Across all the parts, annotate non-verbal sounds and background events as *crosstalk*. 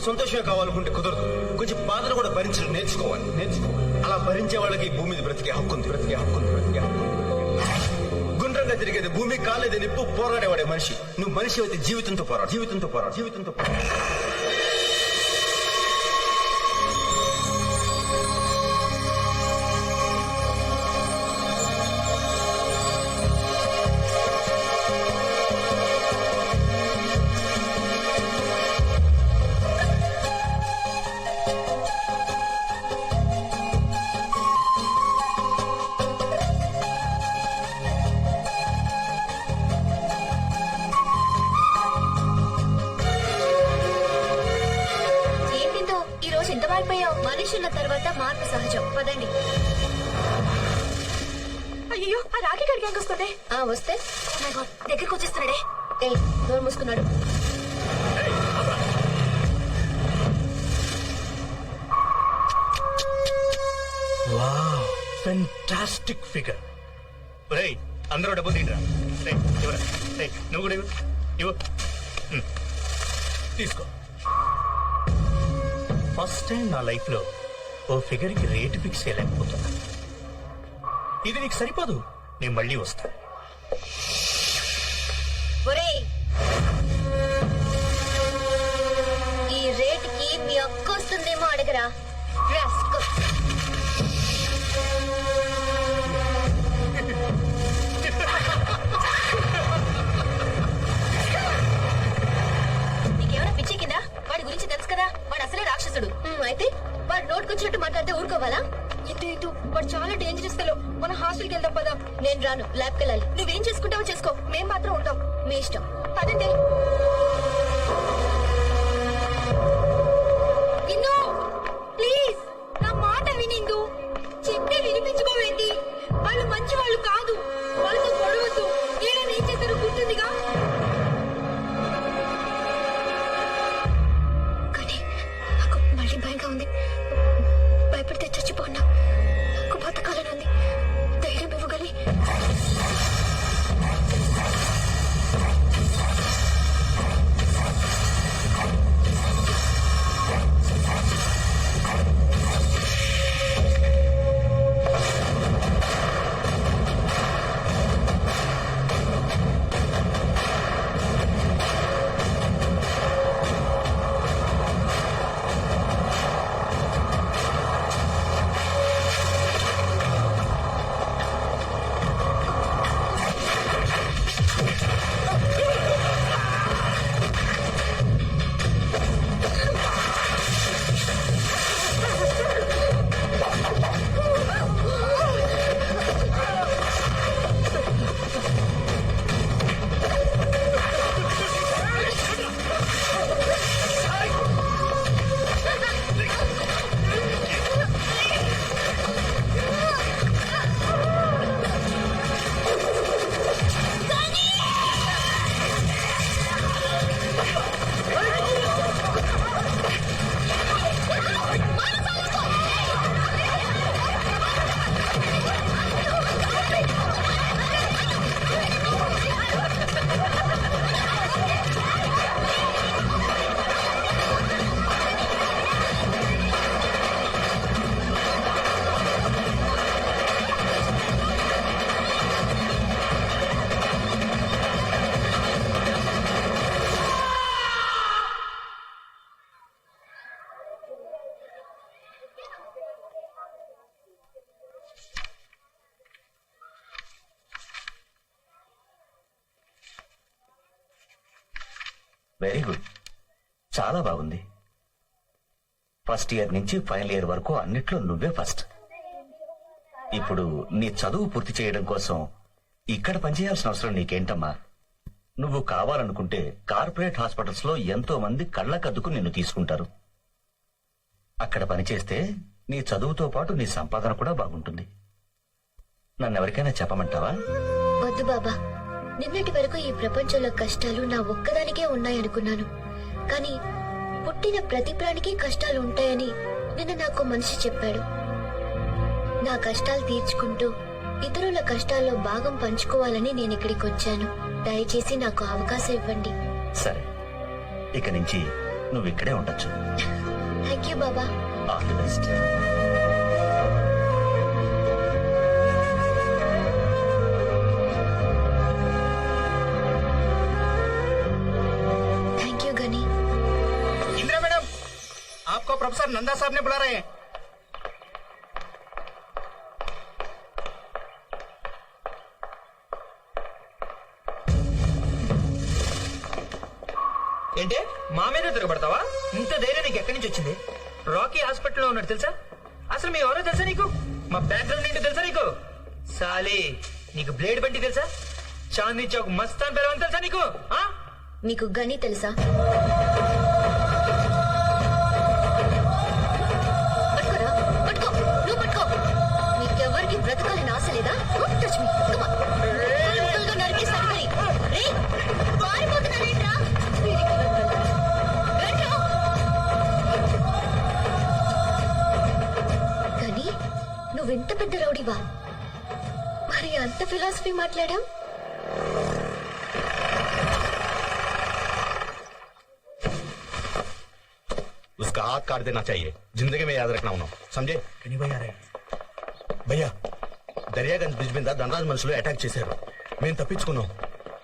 ఎప్పుడు సంతోషమే కావాలనుకుంటే కుదరదు. కొంచెం బాధను కూడా భరించడం నేర్చుకోవాలి. నేర్చుకోవాలి. అలా భరించే వాళ్ళకి భూమి మీద బ్రతికే హక్కు ఉంది బ్రతికే హక్కు ఉంది బ్రతికే హక్కు గుండ్రంగా తిరిగేది భూమి కాలేదు నిప్పు పోరాడేవాడే మనిషి. నువ్వు మనిషి అయితే జీవితంతో పోరాడు జీవితంతో పోరాడు జీవితంతో పోరాడు. మారిపోయావు మనుషుల తర్వాత మార్పు సహజం. పదండి. అయ్యో ఆ రాఖీ గడికి వస్తుంది. ఆ వస్తే. Oh దగ్గరకు వచ్చేస్తున్నాడే. ఏ నోరు మూసుకున్నాడు. వావ్ ఫెంటాస్టిక్ ఫిగర్ రేయ్ అందరూ డబ్బు తింటరా రేయ్ ఇవ్వరా? రేయ్ నువ్వు కూడా ఇవ్వు. ఇవ్వు. తీసుకో. ఫస్ట్ టైం నా లైఫ్లో ఓ ఫిగర్కి రేట్ ఫిక్స్ చేయలేకపోతున్నా. ఇది నీకు సరిపోదు నేను మళ్ళీ వస్తా. ఒరేయ్! ఈ రేటుకి మీ అక్క వస్తుందేమో అడగరా. వెరీ గుడ్ చాలా బాగుంది. ఫస్ట్ ఇయర్ నుంచి ఫైనల్ ఇయర్ వరకు అన్నిట్లో నువ్వే ఫస్ట్ ఇప్పుడు నీ చదువు పూర్తి చేయడం కోసం ఇక్కడ పనిచేయాల్సిన అవసరం నీకేంటమ్మా? నువ్వు కావాలనుకుంటే కార్పొరేట్ హాస్పిటల్స్లో ఎంతో మంది కళ్ళకద్దుకు నిన్ను తీసుకుంటారు. అక్కడ పనిచేస్తే నీ చదువుతో పాటు నీ సంపాదన కూడా బాగుంటుంది. నన్ను ఎవరికైనా చెప్పమంటావా? వద్దు బాబా. నిన్నటి వరకు ఈ ప్రపంచంలో కష్టాలు నా ఒక్కదానికే ఉన్నాయనుకున్నాను. కానీ పుట్టిన ప్రతి ప్రాణికి కష్టాలు ఉంటాయని నిన్న నాకు మనిషి చెప్పాడు. నా కష్టాలు తీర్చుకుంటూ ఇతరుల కష్టాల్లో భాగం పంచుకోవాలని నేను ఇక్కడికి వచ్చాను. దయచేసి నాకు అవకాశం ఇవ్వండి. సరే. ఇక నుంచి నువ్వు ఇక్కడే ఉండొచ్చు. Thank you Baba. All the best. Professor Nanda साहब ने बुला रहे हैं ఏంటి మా మీద తిరగబడతావా ఇంత ధైర్యం నీకు ఎక్కడి నుంచి వచ్చింది రాకీ హాస్పిటల్లో ఉన్నాడు తెలుసా అసలు మీ ఎవరో తెలుసా నీకు మా బ్యాక్గ్రౌండ్ ఏంటో తెలుసా నీకు సాలే నీకు బ్లేడ్ బండి తెలుసా చాందీ చౌక్ మస్తాన్ పేరు తెలుసా నీకు ఆ? నీకు గని తెలుసా పెద్ద రౌడీవా మరి అంత ఫిలాసఫీ మాట్లాడావు उसका हाथ काट देना चाहिए जिंदगी में याद रखना उन्होंने समझे భయ్యా దర్యాగంజ్ బ్రిడ్జ్ మీద ధనరాజ్ మనుషులు అటాక్ చేశారు మేము తప్పించుకున్నాం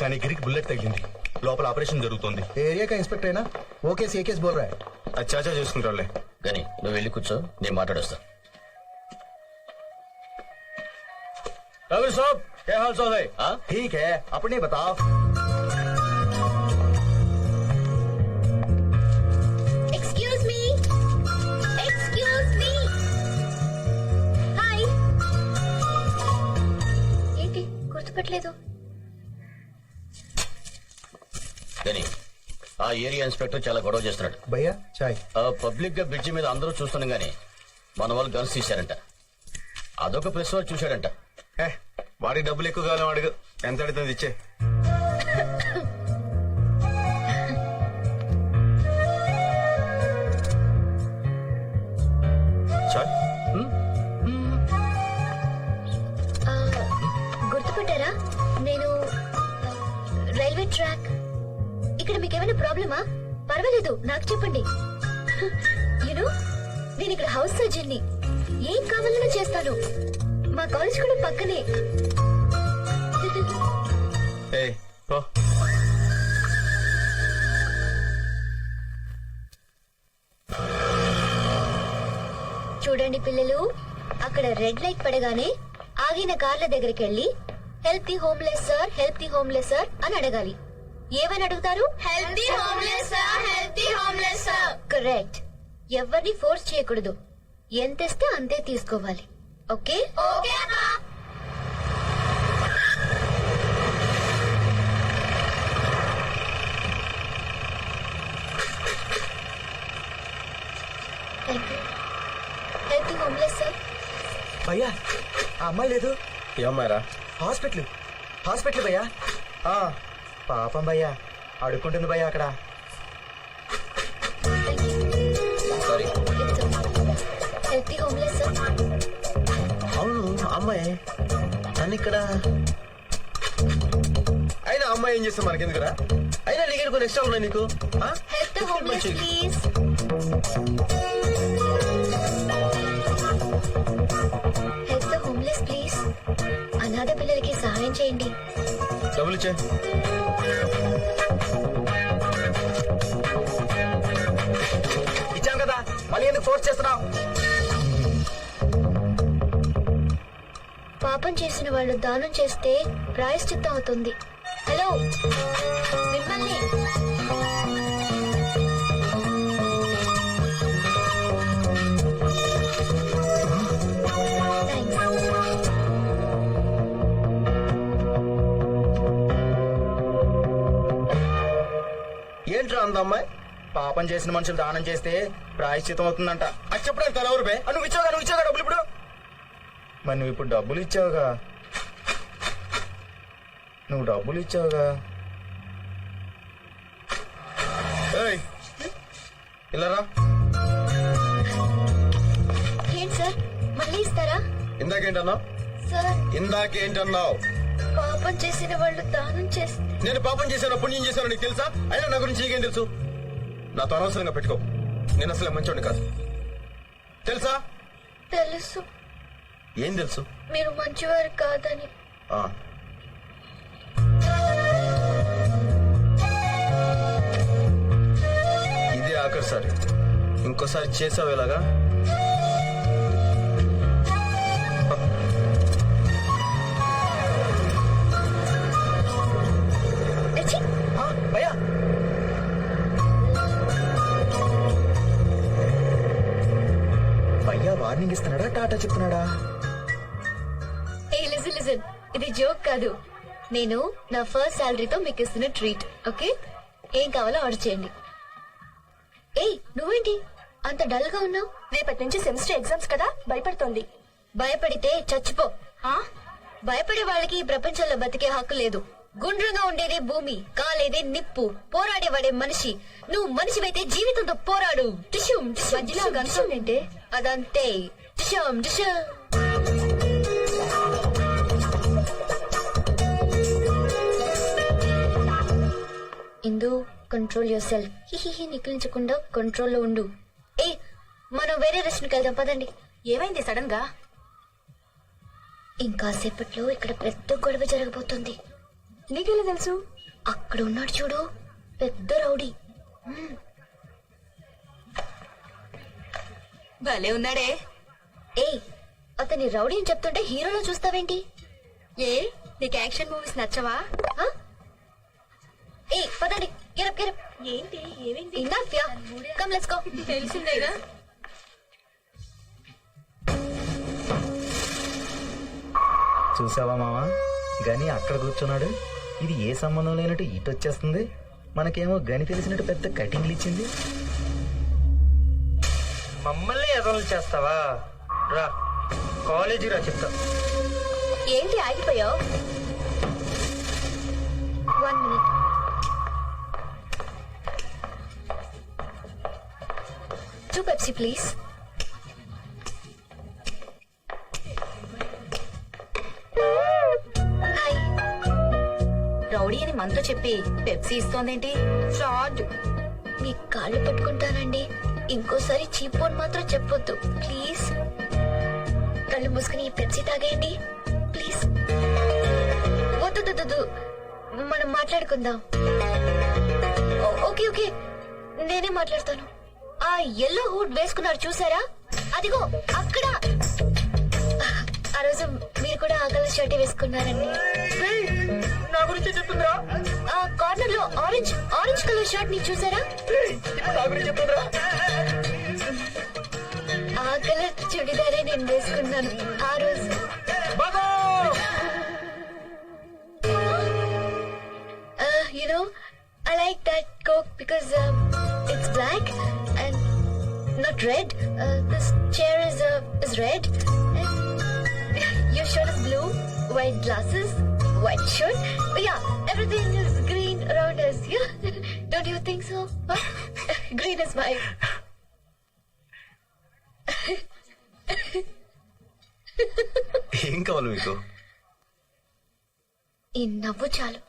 కానీ గిరికి బుల్లెట్ తగిలింది లోపల ఆపరేషన్ జరుగుతోంది एरिया का इंस्पेक्टर है ना वो केस ये केस बोल रहा है అచ్చాచా చేసుకుంటారులే గని నువ్వు వెళ్ళి కూర్చో నేను మాట్లాడొస్తా रवि साहब क्या हाल चाल है हाँ? ठीक है अपने बताओ excuse me excuse me hi ఏంటి గుర్తుపట్టలేదు గని ఆ ఏరియా ఇన్స్పెక్టర్ చాలా గొడవ చేస్తున్నాడు भैया चाय ఆ పబ్లిక్ గా బ్రిడ్జి మీద అందరూ చూస్తున్నాం గానీ మన వాళ్ళు గన్స్ తీశారంట అదొక ప్రెస్ వాళ్ళు చూశాడంట ఏ, వాడికి డబ్బులు ఎక్కువ కావాలి వాడికి ఎంత అడుగుతుంది ఇచ్చే? చాయ్ గుర్తుపట్టారా? నేను రైల్వే ట్రాక్. ఇక్కడ మీకు ఏమైనా ప్రాబ్లమా? పర్వాలేదు నాకు చెప్పండి. *laughs* నేను ఇక్కడ హౌస్ సర్జన్ని. ఏం కావాలన్నా చేస్తాను. మా కాలేజ్ కూడా పక్కనే. ఏ పో. చూడండి పిల్లలు అక్కడ రెడ్ లైట్ పడగానే ఆగిన కార్ల దగ్గరికి వెళ్ళి help the homeless sir help the homeless sir అని అడగాలి. ఏమని అడుగుతారు? Help the homeless sir help the homeless sir correct ఎవరిని ఫోర్స్ చేయకూడదు. ఎంత ఇస్తే అంతే తీసుకోవాలి. ఓకే? भैया ఆ అమ్మాయి లేదు. ఏమ్మారా హాస్పిటల్. హాస్పిటల్ భయ్యా. ఆ, పాపం భయ్యా అడుక్కుంటుంది భయ్యా అక్కడ. సారీ హోమ్లెస్ సార్ అవును అమ్మాయి. తను ఇక్కడ అయినా అమ్మాయి ఏం చేస్తే మనకెందుకురా? అయినా నీకు కొన్ని ఎక్స్ట్రా ఉన్నాయి నీకు? అనాథ పిల్లలకి సహాయం చేయండి. డబ్బులు ఇచ్చే ఇచ్చాం కదా మళ్ళీ ఎందుకు ఫోర్స్ చేస్తున్నావు? పాపం చేసిన వాళ్ళు దానం చేస్తే ప్రాయశ్చిత్తం అవుతుంది. హలో? మిమ్మల్ని. ఏంట్రా అంద అమ్మాయి పాపం చేసిన మనుషులు దానం చేస్తే ప్రాయశ్చితం అవుతుందంట. అది చెప్పడానికి తల ఎవరు బే. నువ్వు ఇచ్చావుగా నువ్వు ఇచ్చావుగా డబ్బులు ఇప్పుడు? మరి నువ్వు ఇప్పుడు డబ్బులు ఇచ్చావుగా. నువ్వు డబ్బులు ఇచ్చావుగా. ఇలా రా. ఏంటి సార్? మళ్ళీ ఇస్తారా? ఇందాకేంటన్నావు? సార్. ఇందాకేంటన్నావు? పాపం చేసిన వాళ్ళు దానం చేస్తే నేను పాపం చేశాను పుణ్యం చేశాను నీకు తెలుసా? అయినా నా గురించి నీకేం తెలుసు? నాతో అనవసరంగా పెట్టుకో. నేను అసలే మంచోడిని కాదు. తెలుసా? తెలుసు. ఏం తెలుసు? మీరు మంచివారు కాదని. ఆ. ఇదే ఆఖరిసారి. ఇంకోసారి చేసావు ఇలాగా భయ్యా! వార్నింగ్ ఇస్తున్నాడా? టాటా చెప్తున్నాడా? ఇది జోక్ కాదు. నేను నా ఫస్ట్ శాలరీతో మీకు ఇస్తున్న ట్రీట్ ఓకే? ఏం కావాలో ఆర్డర్ చేయండి. ఏయ్ నువ్వేంటి? అంత డల్గా ఉన్నావు? రేపటి నుంచి సెమిస్టర్ ఎగ్జామ్స్ కదా భయపడుతోంది. భయపడితే చచ్చిపో. భయపడే వాళ్ళకి ఈ ప్రపంచంలో బతికే హక్కు లేదు. గుండ్రంగా ఉండేదే భూమి కాలేదే నిప్పు పోరాడేవాడే మనిషి. నువ్వు మనిషివైతే జీవితంతో పోరాడు. మధ్యలో ఏంటే? అదంతే. టిష్యూం టిష్యూం. ఇందు కంట్రోల్ యువర్ సెల్ఫ్ హిహిహి నికిలించకుండా కంట్రోల్లో ఉండు. ఏ మనం వేరే రెస్టారెంట్కి వెళ్దాం పదండి. ఏమైంది సడన్గా ఇంకాసేపట్లో ఇక్కడ పెద్ద గొడవ జరగబోతుంది. నీకెలా తెలుసు? అక్కడ ఉన్నాడు చూడు పెద్ద రౌడీ. భలే ఉన్నాడే. ఏయ్ అతని రౌడీ అని చెప్తుంటే హీరోలో చూస్తావేంటి? ఏ నీకు యాక్షన్ మూవీస్ నచ్చవా? ఆ? ఏయ్ పదండి. గెరప్ గెరప్ ఏంటి? ఏమైంది? Enough yeah come let's go తెలిసిందేగా? చూసావా మావా? గని అక్కడ కూర్చున్నాడు. ఇది ఏ సంబంధం లేనట్టు ఇటు వచ్చేస్తుంది? మనకేమో గని తెలిసినట్టు పెద్ద కటింగ్లు ఇచ్చింది. మమ్మల్ని ఎదలు చేస్తావా? రా కాలేజీ రా చెప్తా. ఏంటి ఆగిపోయావు? One minute. Two Pepsi please hi rowdy అని మనతో చెప్పి పెప్సీ ఇస్తోందేంటి? షార్ట్ మీ కాళ్ళు పట్టుకుంటానండి. ఇంకోసారి చీపోన్ మాత్రం చెప్పొద్దు. ప్లీజ్ కళ్ళు మూసుకుని పెప్సీ తాగేయండి. ప్లీజ్ వద్దు మనం మాట్లాడుకుందాం. Okay okay. నేనే మాట్లాడతాను. ఆ ఎల్లో హూడ్ వేసుకున్నారు చూసారా? అదిగో అక్కడ. ఆ రోజు మీరు కూడా ఆ కలర్ షర్ట్ వేసుకున్నారండి. నా గురించి చెప్తుందిరా. ఆ కార్నర్లో ఆరెంజ్ ఆరెంజ్ కలర్ షర్ట్ని చూసారా? నా గురించి చెప్తుందిరా. ఆ కలర్ చుడిదారే నేను వేసుకున్నాను ఆ రోజు. బాగో! You know I like that coke Because it's black and not red this chair is is red *laughs* your shirt is blue white glasses white shirt yeah everything is green around us yeah *laughs* don't you think so huh? *laughs* green is my ఏం కావాలి మీకు ఈ నవ్వు చాలు